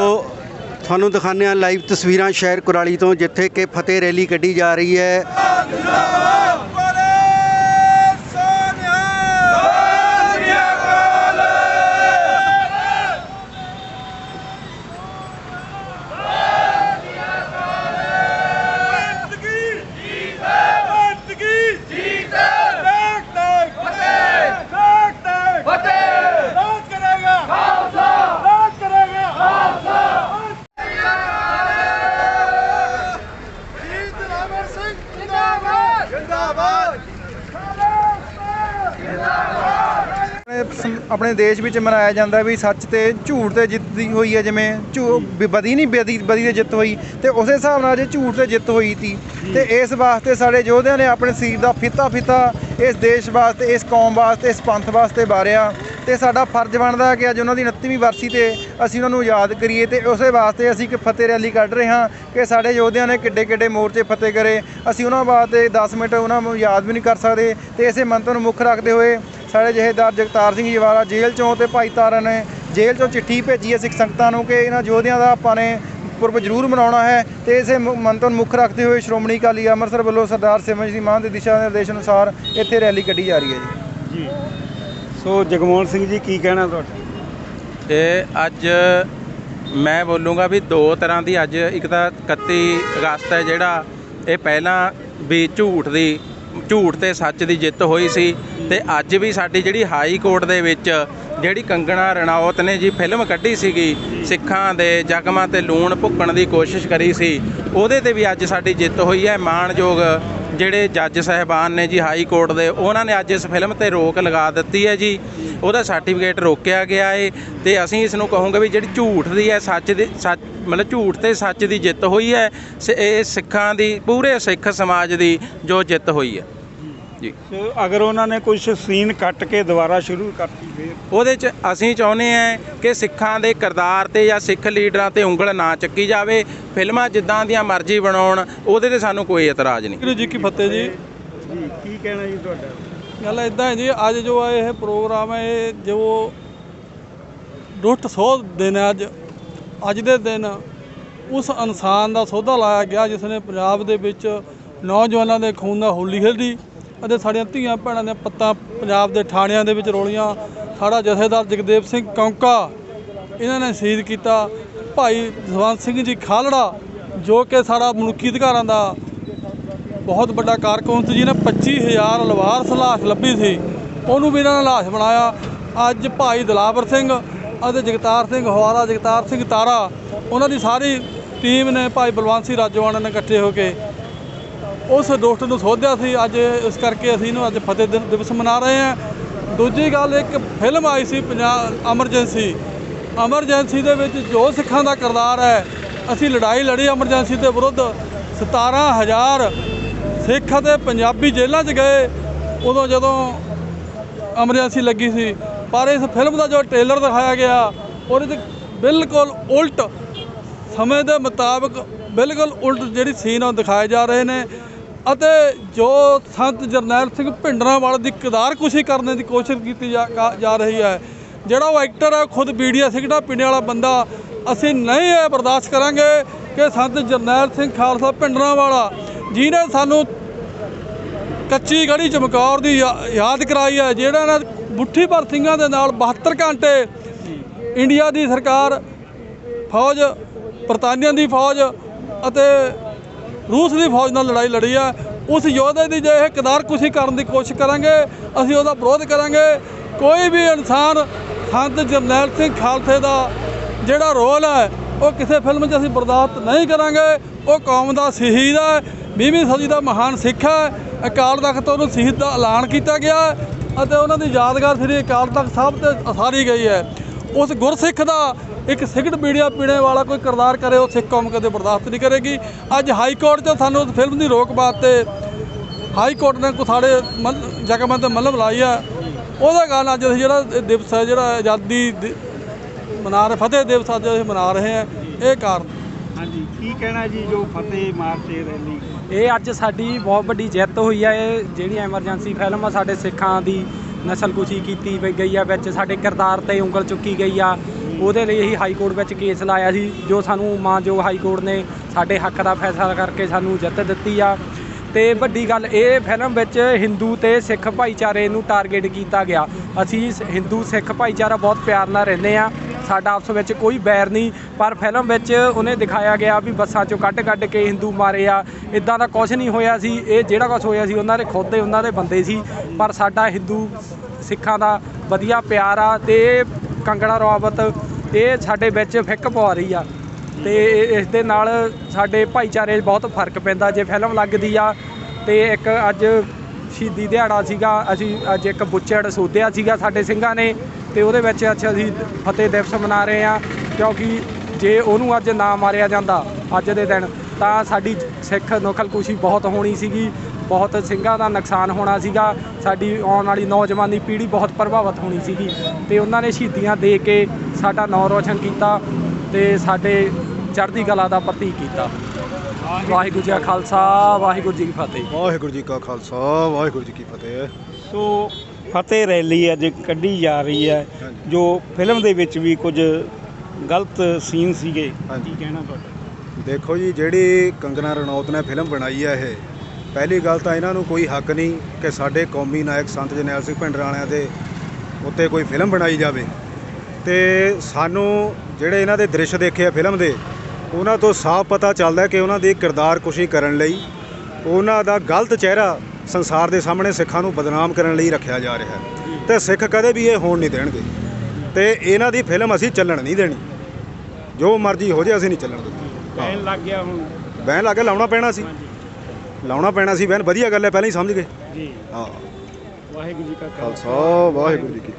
ਸੋ ਤੁਹਾਨੂੰ ਦਿਖਾਉਂਦੇ ਆ ਲਾਈਵ ਤਸਵੀਰਾਂ ਸ਼ਹਿਰ ਕੁਰਾਲੀ ਤੋਂ, ਜਿੱਥੇ ਕਿ ਫਤਿਹ ਰੈਲੀ ਕੱਢੀ ਜਾ ਰਹੀ ਹੈ। ਆਪਣੇ ਦੇਸ਼ ਵਿੱਚ ਮਨਾਇਆ ਜਾਂਦਾ ਵੀ ਸੱਚ ਤੇ ਝੂਠ ਤੇ ਜਿੱਤ ਦੀ ਹੋਈ ਹੈ ਜਿਵੇਂ ਝੂ ਬਦੀ ਨਹੀਂ ਬਦੀ ਬਦੀ ਤੇ ਜਿੱਤ ਹੋਈ। ਤੇ ਉਸੇ ਹਿਸਾਬ ਨਾਲ ਜੇ ਝੂਠ ਤੇ ਜਿੱਤ ਹੋਈ ਤੀ ਤੇ ਇਸ ਵਾਸਤੇ ਸਾਡੇ ਯੋਧਿਆਂ ਨੇ ਆਪਣੇ ਸਰੀਰ ਦਾ ਫਿੱਤਾ ਫਿੱਤਾ ਇਸ ਦੇਸ਼ ਵਾਸਤੇ ਇਸ ਕੌਮ ਵਾਸਤੇ ਇਸ ਪੰਥ ਵਾਸਤੇ ਵਾਰਿਆ ਤੇ ਸਾਡਾ ਫਰਜ਼ ਬਣਦਾ ਕਿ ਅੱਜ ਉਹਨਾਂ ਦੀ 29ਵੀਂ ਵਰਸੀ ਤੇ ਅਸੀਂ ਉਹਨਾਂ ਨੂੰ ਯਾਦ ਕਰੀਏ। ਤੇ ਉਸੇ ਵਾਸਤੇ ਅਸੀਂ ਇੱਕ ਫਤਿਹ ਰੈਲੀ ਕੱਢ ਰਹੇ ਹਾਂ ਕਿ ਸਾਡੇ ਯੋਧਿਆਂ ਨੇ ਕਿੱਡੇ ਕਿੱਡੇ ਮੋਰਚੇ ਫਤਿਹ ਕਰੇ। ਅਸੀਂ ਉਹਨਾਂ ਵਾਸਤੇ 10 ਮਿੰਟ ਉਹਨਾਂ ਨੂੰ ਯਾਦ ਵੀ ਨਹੀਂ ਕਰ ਸਕਦੇ। ਤੇ ਇਸੇ ਮੰਤਰ ਨੂੰ ਮੁੱਖ ਰੱਖਦੇ ਹੋਏ ਸਾਡੇ ਜਥੇਦਾਰ ਜਗਤਾਰ ਸਿੰਘ ਜਵਾਲਾ ਜੇਲ੍ਹ ਚੋਂ ਤੇ ਭਾਈ ਤਾਰਾ ਨੇ ਜੇਲ੍ਹ ਚੋਂ ਚਿੱਠੀ ਭੇਜੀ ਹੈ ਸਿੱਖ ਸੰਗਤਾਂ ਨੂੰ ਕਿ ਇਹਨਾਂ ਯੋਧਿਆਂ ਦਾ ਆਪਾਂ ਨੇ ਪੁਰਬ ਜ਼ਰੂਰ ਮਨਾਉਣਾ ਹੈ ਤੇ ਇਸੇ ਮ- ਮੰਤਰ ਨੂੰ ਮੁੱਖ ਰੱਖਦੇ ਹੋਏ ਸ਼੍ਰੋਮਣੀ ਅਕਾਲੀ ਅੰਮ੍ਰਿਤਸਰ ਵੱਲੋਂ ਸਰਦਾਰ ਸਿਮਰਨ ਜੀ ਮਾਨ ਦੇ ਦਿਸ਼ਾ ਨਿਰਦੇਸ਼ ਅਨੁਸਾਰ ਇੱਥੇ ਰੈਲੀ ਕੱਢੀ ਜਾ ਰਹੀ ਹੈ ਜੀ। ਜੀ। ਸੋ ਜਗਮੋਹਨ ਸਿੰਘ ਜੀ ਕੀ ਕਹਿਣਾ ਤੁਹਾਡਾ? ਇਹ ਅੱਜ ਮੈਂ ਬੋਲੂੰਗਾ ਵੀ ਦੋ ਤਰ੍ਹਾਂ ਦੀ ਅੱਜ ਇੱਕ ਤਾਂ 31 ਅਗਸਤ ਹੈ ਜਿਹੜਾ ਇਹ ਪਹਿਲਾਂ ਵੀ ਝੂਠ ਦੀ ਝੂਠ ਤੇ ਸੱਚ ਦੀ ਜਿੱਤ ਹੋਈ ਸੀ ਤੇ ਅੱਜ ਵੀ ਸਾਡੀ ਜਿਹੜੀ ਹਾਈ ਕੋਰਟ ਦੇ ਵਿੱਚ ਜਿਹੜੀ ਕੰਗਣਾ ਰਣੌਤ ਨੇ ਜੀ ਫਿਲਮ ਕੱਢੀ ਸੀਗੀ, ਸਿੱਖਾਂ ਦੇ ਜ਼ਖਮਾਂ ਤੇ ਲੂਣ ਭੁੱਕਣ ਦੀ ਕੋਸ਼ਿਸ਼ ਕਰੀ ਸੀ, ਉਹਦੇ ਤੇ ਵੀ ਅੱਜ ਸਾਡੀ ਜਿੱਤ ਹੋਈ ਹੈ। ਮਾਣਯੋਗ ਜਿਹੜੇ ਜੱਜ ਸਾਹਿਬਾਨ ਨੇ ਜੀ ਹਾਈ ਕੋਰਟ ਦੇ, ਉਹਨਾਂ ਨੇ ਅੱਜ ਇਸ ਫਿਲਮ ਤੇ ਰੋਕ ਲਗਾ ਦਿੱਤੀ ਹੈ ਜੀ। ਉਹਦਾ ਸਰਟੀਫਿਕੇਟ ਰੋਕਿਆ ਗਿਆ ਏ ਤੇ ਅਸੀਂ ਇਸ ਨੂੰ ਕਹੋਗੇ ਵੀ ਜਿਹੜੀ ਝੂਠ ਦੀ ਹੈ, ਸੱਚ ਦੀ, ਸੱਚ ਮਤਲਬ ਝੂਠ ਤੇ ਸੱਚ ਦੀ ਜਿੱਤ ਹੋਈ ਹੈ ਸ- ਇਹ ਸਿੱਖਾਂ ਦੀ ਪੂਰੇ ਸਿੱਖ ਸਮਾਜ ਦੀ ਜੋ ਜਿੱਤ ਹੋਈ ਹੈ। ਜੀ। ਸੋ ਅਗਰ ਉਹਨਾਂ ਨੇ ਕੁਝ ਸੀਨ ਕੱਟ ਕੇ ਦੁਬਾਰਾ ਸ਼ੁਰੂ ਕਰਤੀ ਫੇਰ? ਉਹਦੇ 'ਚ ਅਸੀਂ ਚਾਹੁੰਦੇ ਹਾਂ ਕਿ ਸਿੱਖਾਂ ਦੇ ਕਿਰਦਾਰ ਤੇ ਜਾਂ ਸਿੱਖ ਲੀਡਰਾਂ ਤੇ ਉਂਗਲ ਨਾ ਚੱਕੀ ਜਾਵੇ। ਫਿਲਮਾਂ ਜਿੱਦਾਂ ਦੀਆਂ ਮਰਜ਼ੀ ਬਣਾਉਣ ਉਹਦੇ ਤੇ ਸਾਨੂੰ ਕੋਈ ਇਤਰਾਜ਼ ਨਹੀਂ। ਵਾਹਿਗੁਰੂ ਜੀ ਕੀ ਫਤਿਹ ਜੀ। ਜੀ ਕੀ ਕਹਿਣਾ ਜੀ ਤੁਹਾਡਾ? ਗੱਲ ਇਦਾਂ ਹੈ ਜੀ ਅੱਜ ਜੋ ਇਹ ਪ੍ਰੋਗਰਾਮ ਹੈ ਇਹ ਜੋ ਲੁੱਟ ਸੋਧ ਦਿਨ ਹੈ ਅੱਜ ਅੱਜ ਦੇ ਦਿਨ ਉਸ ਇਨਸਾਨ ਦਾ ਸੌਦਾ ਲਾਇਆ ਗਿਆ ਜਿਸ ਨੇ ਪੰਜਾਬ ਦੇ ਵਿੱਚ ਨੌਜਵਾਨਾਂ ਦੇ ਖੂਨ ਦਾ ਹੋਲੀ ਖੇਡੀ ਅਤੇ ਸਾਡੀਆਂ ਧੀਆਂ ਭੈਣਾਂ ਦੇ ਪੱਤਾਂ ਪੰਜਾਬ ਦੇ ਥਾਣਿਆਂ ਦੇ ਵਿੱਚ ਰੋਲੀਆਂ। ਸਾਡਾ ਜਥੇਦਾਰ ਜਗਦੇਵ ਸਿੰਘ ਕੌਂਕਾ, ਇਹਨਾਂ ਨੇ ਸ਼ਹੀਦ ਕੀਤਾ ਭਾਈ ਜਸਵੰਤ ਸਿੰਘ ਜੀ ਖਾਲੜਾ, ਜੋ ਕਿ ਸਾਡਾ ਮਨੁੱਖੀ ਅਧਿਕਾਰਾਂ ਦਾ ਬਹੁਤ ਵੱਡਾ ਕਾਰਕੁਨ ਸੀ, ਜਿਹਨੇ 25000 ਲਵਾਰਸ ਲਾਸ਼ ਲੱਭੀ ਸੀ। ਉਹਨੂੰ ਵੀ ਇਹਨਾਂ ਨੇ ਲਾਸ਼ ਬਣਾਇਆ। ਅੱਜ ਭਾਈ ਦਲਾਵਰ ਸਿੰਘ ਅਤੇ ਜਗਤਾਰ ਸਿੰਘ ਹਵਾਰਾ ਜਗਤਾਰ ਸਿੰਘ ਤਾਰਾ, ਉਹਨਾਂ ਦੀ ਸਾਰੀ ਟੀਮ ਨੇ ਭਾਈ ਬਲਵੰਤ ਸਿੰਘ ਰਾਜੋਆਣਾ ਨੇ ਇਕੱਠੇ ਹੋ ਕੇ ਉਸ ਦੁਸ਼ਟ ਨੂੰ ਸੋਧਿਆ ਸੀ। ਅੱਜ ਇਸ ਕਰਕੇ ਅਸੀਂ ਇਹਨੂੰ ਅੱਜ ਫਤਿਹ ਦਿਨ ਦਿਵਸ ਮਨਾ ਰਹੇ ਹਾਂ। ਦੂਜੀ ਗੱਲ, ਇੱਕ ਫਿਲਮ ਆਈ ਸੀ ਪੰਜਾਬ ਐਮਰਜੈਂਸੀ। ਐਮਰਜੈਂਸੀ ਦੇ ਵਿੱਚ ਜੋ ਸਿੱਖਾਂ ਦਾ ਕਿਰਦਾਰ ਹੈ, ਅਸੀਂ ਲੜਾਈ ਲੜੀ ਐਮਰਜੈਂਸੀ ਦੇ ਵਿਰੁੱਧ 17000 ਸਿੱਖ ਅਤੇ ਪੰਜਾਬੀ ਜੇਲ੍ਹਾਂ 'ਚ ਗਏ। ਉਦੋਂ ਜਦੋਂ ਐਮਰਜੈਂਸੀ ਲੱਗੀ ਸੀ ਪਰ ਇਸ ਫਿਲਮ ਦਾ ਜੋ ਟ੍ਰੇਲਰ ਦਿਖਾਇਆ ਗਿਆ ਉਹਦੇ 'ਚ ਬਿਲਕੁਲ ਉਲਟ ਸਮੇਂ ਦੇ ਮੁਤਾਬਕ ਬਿਲਕੁਲ ਉਲਟ ਜਿਹੜੀ ਸੀਨ ਉਹ ਦਿਖਾਏ ਜਾ ਰਹੇ ਨੇ ਅਤੇ ਜੋ ਸੰਤ ਜਰਨੈਲ ਸਿੰਘ ਭਿੰਡਰਾਂਵਾਲੇ ਦੀ ਕਿਰਦਾਰਕੁਸ਼ੀ ਕਰਨ ਦੀ ਕੋਸ਼ਿਸ਼ ਕੀਤੀ ਜਾ ਕਾ- ਜਾ ਰਹੀ ਹੈ, ਜਿਹੜਾ ਉਹ ਐਕਟਰ ਹੈ ਖੁਦ ਬੀੜੀਆ ਸਿਗਰਟਾਂ ਪੀਣੇ ਵਾਲਾ ਬੰਦਾ, ਅਸੀਂ ਨਹੀਂ ਇਹ ਬਰਦਾਸ਼ਤ ਕਰਾਂਗੇ ਕਿ ਸੰਤ ਜਰਨੈਲ ਸਿੰਘ ਖਾਲਸਾ ਭਿੰਡਰਾਂਵਾਲਾ ਜਿਹਨੇ ਸਾਨੂੰ ਕੱਚੀ ਗੜੀ ਚਮਕੌਰ ਦੀ ਯਾ- ਯਾਦ ਕਰਾਈ ਹੈ, ਜਿਹੜਾ ਨਾ ਮੁੱਠੀ ਭਰ ਸਿੰਘਾਂ ਦੇ ਨਾਲ 72 ਘੰਟੇ ਇੰਡੀਆ ਦੀ ਸਰਕਾਰ ਫੌਜ, ਬਰਤਾਨੀਆ ਦੀ ਫੌਜ ਅਤੇ ਰੂਸ ਦੀ ਫੌਜ ਨਾਲ ਲੜਾਈ ਲੜੀ ਹੈ। ਉਸ ਯੋਧੇ ਦੀ ਜੇ ਇਹ ਕਦਾਰਕੁਸ਼ੀ ਕਰਨ ਦੀ ਕੋਸ਼ਿਸ਼ ਕਰਾਂਗੇ, ਅਸੀਂ ਉਹਦਾ ਵਿਰੋਧ ਕਰਾਂਗੇ। ਕੋਈ ਵੀ ਇਨਸਾਨ ਸੰਤ ਜਰਨੈਲ ਸਿੰਘ ਖਾਲਸੇ ਦਾ ਜਿਹੜਾ ਰੋਲ ਹੈ, ਉਹ ਕਿਸੇ ਫਿਲਮ 'ਚ ਅਸੀਂ ਬਰਦਾਸ਼ਤ ਨਹੀਂ ਕਰਾਂਗੇ। ਉਹ ਕੌਮ ਦਾ ਸ਼ਹੀਦ ਹੈ। 20ਵੀਂ ਸਦੀ ਦਾ ਮਹਾਨ ਸਿੱਖ ਹੈ। ਅਕਾਲ ਤਖਤ ਉਹਨੂੰ ਸ਼ਹੀਦ ਦਾ ਐਲਾਨ ਕੀਤਾ ਗਿਆ। ਅਤੇ ਉਹਨਾਂ ਦੀ ਯਾਦਗਾਰ ਸ੍ਰੀ ਅਕਾਲ ਤਖਤ ਸਾਹਿਬ ਤੇ ਉਸਾਰੀ ਗਈ ਹੈ। ਉਸ ਗੁਰਸਿੱਖ ਦਾ ਇੱਕ ਸਿਗਰਟ ਬੀੜੀਆ ਪੀਣੇ ਵਾਲਾ ਕੋਈ ਕਿਰਦਾਰ ਕਰੇ, ਉਹ ਸਿੱਖ ਕੌਮ ਕਦੇ ਬਰਦਾਸ਼ਤ ਨਹੀਂ ਕਰੇਗੀ। ਅੱਜ ਹਾਈ ਕੋਰਟ 'ਚ ਸਾਨੂੰ ਉਸ ਫਿਲਮ ਦੀ ਰੋਕ ਪਾਤੇ ਹਾਈ ਕੋਰਟ ਨੇ ਕੋ ਸਾਡੇ ਮਲ- ਜ਼ਖਮਾਂ ਤੇ ਮੱਲਮ ਲਾਈ ਆ। ਉਹਦਾ ਕਾਰਨ ਅੱਜ ਅਸੀਂ ਜਿਹੜਾ ਦਿਵਸ ਹੈ, ਜਿਹੜਾ ਆਜ਼ਾਦੀ ਦਿ- ਮਨਾ ਰਹੇ, ਫਤਿਹ ਦਿਵਸ ਅੱਜ ਅਸੀਂ ਮਨਾ ਰਹੇ ਹਾਂ, ਇਹ ਕਾਰਨ। ਹਾਂਜੀ, ਕੀ ਕਹਿਣਾ ਜੀ ਜੋ ਫਤਿਹ ਮਾਰਚ ਰੈਲੀ? ਇਹ ਅੱਜ ਸਾਡੀ ਬਹੁਤ ਵੱਡੀ ਜਿੱਤ ਹੋਈ ਹੈ ਇਹ ਜਿਹੜੀ ਐਮਰਜੈਂਸੀ ਫਿਲਮ ਆ, ਸਾਡੇ ਸਿੱਖਾਂ ਦੀ ਨਸਲਕੁਸ਼ੀ ਕੀਤੀ ਪਈ ਗਈ ਆ, ਵਿੱਚ ਸਾਡੇ ਕਿਰਦਾਰ ਤੇ ਉਂਗਲ ਚੁੱਕੀ ਗਈ ਆ। ਉਹਦੇ ਲਈ ਅਸੀਂ ਹਾਈ ਕੋਰਟ ਵਿੱਚ ਕੇਸ ਲਾਇਆ ਸੀ, ਜੋ ਸਾਨੂੰ ਮਾਨਯੋਗ ਹਾਈ ਕੋਰਟ ਨੇ ਸਾਡੇ ਹੱਕ ਦਾ ਫੈਸਲਾ ਕਰਕੇ ਸਾਨੂੰ ਜਿੱਤ ਦਿੱਤੀ ਆ। ਤੇ ਵੱਡੀ ਗੱਲ, ਇਹ ਫਿਲਮ ਵਿੱਚ ਹਿੰਦੂ ਤੇ ਸਿੱਖ ਭਾਈਚਾਰੇ ਨੂੰ ਟਾਰਗੇਟ ਕੀਤਾ ਗਿਆ। ਅਸੀਂ ਸ- ਹਿੰਦੂ ਸਿੱਖ ਭਾਈਚਾਰਾ ਬਹੁਤ ਪਿਆਰ ਨਾਲ ਰਹਿੰਦੇ ਆ। ਸਾਡਾ ਆਪਸ ਵਿੱਚ ਕੋਈ ਬੈਰ ਨਹੀਂ, ਪਰ ਫਿਲਮ ਵਿੱਚ ਉਹਨੇ ਦਿਖਾਇਆ ਗਿਆ ਵੀ ਬੱਸਾਂ ਚੋਂ ਕੱਢ ਕੱਢ ਕੇ ਹਿੰਦੂ ਮਾਰੇ ਆ। ਇਦਾਂ ਦਾ ਕੁਝ ਨਹੀਂ ਹੋਇਆ ਸੀ। ਇਹ ਜਿਹੜਾ ਕੁਝ ਹੋਇਆ ਸੀ, ਉਹਨਾਂ ਦੇ ਖੁਦ ਦੇ ਉਹਨਾਂ ਦੇ ਬੰਦੇ ਸੀ। ਪਰ ਸਾਡਾ ਹਿੰਦੂ ਸਿੱਖਾਂ ਦਾ ਵਧੀਆ ਪਿਆਰ ਆ ਤੇ ਇਹ ਕੰਗਣਾ ਰਵਾਵਤ ਇਹ ਸਾਡੇ ਵਿੱਚ ਫਿੱਕ ਪਵਾ ਰਹੀ ਆ। ਤੇ ਇਸ ਦੇ ਨਾਲ ਸਾਡੇ ਭਾਈਚਾਰੇ 'ਚ ਬਹੁਤ ਫ਼ਰਕ ਪੈਂਦਾ। ਜੇ ਫਿਲਮ ਲੱਗਦੀ ਆ ਤੇ ਇੱਕ ਅੱਜ ਸ਼ਹੀਦੀ ਦਿਹਾੜਾ ਸੀਗਾ, ਅਸੀਂ ਅੱਜ ਇੱਕ ਬੁੱਚੜ ਸੋਧਿਆ ਸੀਗਾ ਸਾਡੇ ਸਿੰਘਾਂ ਨੇ। ਤੇ ਉਹਦੇ ਵਿੱਚ ਅੱਛਾ ਅਸੀਂ ਫਤਿਹ ਦਿਵਸ ਮਨਾ ਰਹੇ ਆ ਕਿਉਂਕਿ ਜੇ ਉਹਨੂੰ ਅੱਜ ਨਾ ਮਾਰਿਆ ਜਾਂਦਾ ਅੱਜ ਦੇ ਦਿਨ ਤਾਂ ਸਾਡੀ ਸਿੱਖ ਨਕਲਕੁਸ਼ੀ ਬਹੁਤ ਹੋਣੀ ਸੀਗੀ ਬਹੁਤ ਸਿੰਘਾਂ ਦਾ ਨੁਕਸਾਨ ਹੋਣਾ ਸੀਗਾ ਸਾਡੀ ਆਉਣ ਵਾਲੀ ਨੌਜਵਾਨੀ ਪੀੜ੍ਹੀ ਬਹੁਤ ਪ੍ਰਭਾਵਿਤ ਹੋਣੀ ਸੀਗੀ। ਤੇ ਉਹਨਾਂ ਨੇ ਸ਼ਹੀਦੀਆਂ ਦੇ ਕੇ ਸਾਡਾ ਨਾਂ ਰੋਸ਼ਨ ਕੀਤਾ ਤੇ ਸਾਡੇ ਚੜ੍ਹਦੀ ਕਲਾ ਦਾ ਪ੍ਰਤੀਕ ਕੀਤਾ। ਵਾਹਿਗੁਰੂ ਜੀ ਕਾ ਖਾਲਸਾ ਵਾਹਿਗੁਰੂ ਜੀ ਕੀ ਫਤਿਹ। ਵਾਹਿਗੁਰੂ ਜੀ ਕਾ ਖਾਲਸਾ ਵਾਹਿਗੁਰੂ ਜੀ ਕੀ ਫਤਿਹ। ਸੋ ਫਤਿਹ ਰੈਲੀ ਅੱਜ ਕੱਢੀ ਜਾ ਰਹੀ ਹੈ ਜੋ ਫਿਲਮ ਦੇ ਵਿੱਚ ਵੀ ਕੁਝ ਗਲਤ ਸੀਨ ਸੀਗੇ। ਕੀ ਕਹਿਣਾ ਤੁਹਾਡਾ? ਦੇਖੋ ਜੀ ਜਿਹੜੀ ਕੰਗਨਾ ਰਣੌਤ ਨੇ ਫਿਲਮ ਬਣਾਈ ਹੈ ਇਹ ਪਹਿਲੀ ਗੱਲ ਤਾਂ ਇਹਨਾਂ ਨੂੰ ਕੋਈ ਹੱਕ ਨਹੀਂ ਕਿ ਸਾਡੇ ਕੌਮੀ ਨਾਇਕ ਸੰਤ ਜਰਨੈਲ ਸਿੰਘ ਭਿੰਡਰਾਣਿਆਂ ਦੇ ਉੱਤੇ ਕੋਈ ਫਿਲਮ ਬਣਾਈ ਜਾਵੇ। ਤੇ ਸਾਨੂੰ ਜਿਹੜੇ ਇਹਨਾਂ ਦੇ ਦ੍ਰਿਸ਼ ਦੇਖੇ ਆ ਫਿਲਮ ਦੇ ਉਹਨਾਂ ਤੋਂ ਸਾਫ਼ ਪਤਾ ਚੱਲਦਾ ਕਿ ਉਹਨਾਂ ਦੀ ਕਿਰਦਾਰ ਕੁਸ਼ੀ ਕਰਨ ਲਈ ਉਹਨਾਂ ਦਾ ਗਲਤ ਚਿਹਰਾ ਸੰਸਾਰ ਦੇ ਸਾਹਮਣੇ ਸਿੱਖਾਂ ਨੂੰ ਬਦਨਾਮ ਕਰਨ ਲਈ ਰੱਖਿਆ ਜਾ ਰਿਹਾ ਹੈ। ਤੇ ਸਿੱਖ ਕਦੇ ਵੀ ਇਹ ਹੋਣ ਨਹੀਂ ਦੇਣਗੇ। ਤੇ ਇਹਨਾਂ ਦੀ ਫਿਲਮ ਅਸੀਂ ਚੱਲਣ ਨਹੀਂ ਦੇਣੀ। ਜੋ ਮਰਜ਼ੀ ਹੋ ਜਾਏ ਅਸੀਂ ਨਹੀਂ ਚੱਲਣ ਦਿੰਦੇ ਕਹਿਣ ਲੱਗ ਗਿਆ ਹੁਣ। ਬੈਨ ਲਾ ਕੇ ਲਾਉਣਾ ਪੈਣਾ ਸੀ। ਲਾਉਣਾ ਪੈਣਾ ਸੀ ਬੈਨ ਵਧੀਆ ਗੱਲ ਹੈ ਪਹਿਲਾਂ ਹੀ ਸਮਝ ਗਏ। ਜੀ। ਹਾਂ। ਵਾਹਿਗੁਰੂ ਜੀ ਕਾ ਖਾਲਸਾ ਵਾਹਿਗੁਰੂ ਜੀ ਕੀ